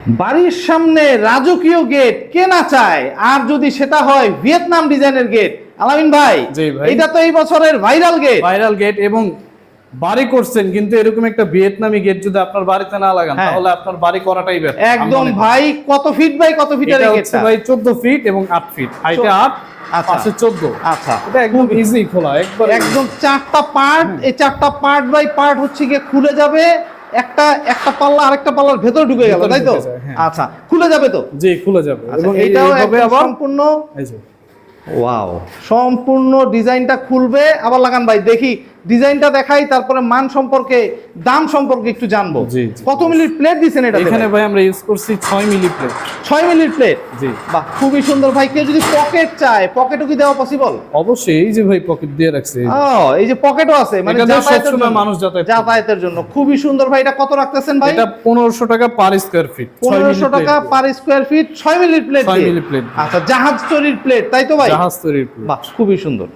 বাড়ির সামনে রাজকীয় গেট কে না চায়? আর যদি সেটা হয় ভিয়েতনাম ডিজাইনের গেট। আলামিন ভাই এটা তো এই বছরের ভাইরাল গেট। ভাইরাল গেট এবং বাড়ি করছেন কিন্তু এরকম একটা ভিয়েতনামি গেট যদি আপনার বাড়িতে না লাগান হ্যাঁ। তাহলে আপনার বাড়ি করাটাই বেটার একদম ভাই কত ফিট বাই কত এই হচ্ছে গেটটা? ভাই 14 ফিট এবং 8 ফিট হাইটে 8 আচ্ছা। পাশে 14 আচ্ছা। এটা একদম ইজি খোলা একবার একদম চারটা পার্ট এই চারটা পার্ট বাই পার্ট হচ্ছে গিয়ে খুলে যাবে। একটা একটা পাল্লা আরেকটা পাল্লার ভেতর ঢুকে গেল তাই তো? হ্যাঁ। আচ্ছা খুলে যাবে তো? জি খুলে যাবে। আচ্ছা, এবং এটাও হবে আবার সম্পূর্ণ ওয়াও সম্পূর্ণ ডিজাইনটা খুলবে আবার লাগান ভাই দেখি। ডিজাইনটা দেখাই তারপরে মান সম্পর্কে দাম সম্পর্কে একটু জানব। কত মিলির প্লেট দিছেন এটা এখানে ভাই আমরা ইউজ করছি 6 মিলি প্লেট ছয় মিলির প্লেট জি। বাহ খুবই সুন্দর ভাই। কেউ যদি পকেট চায় পকেটও কি দেওয়া পসিবল অবশ্যই এই যে ভাই পকেট দিয়ে রাখছে। ও এই যে পকেটও আছে মানে যাতায়াতের জন্য- মানুষ যাতায়াত। যাতায়াতের জন্য। খুবই সুন্দর ভাই এটা কত রাখতেছেন ভাই? এটা 1500 টাকা পার স্কয়ার ফিট পনেরোশো টাকা পার স্কোয়ার ফিট ছয় মিলির প্লেট 6 মিলি প্লেট আচ্ছা জাহাজ তৈরির প্লেট তাই তো ভাই? জাহাজ তৈরির plate। বাহ খুবই সুন্দর।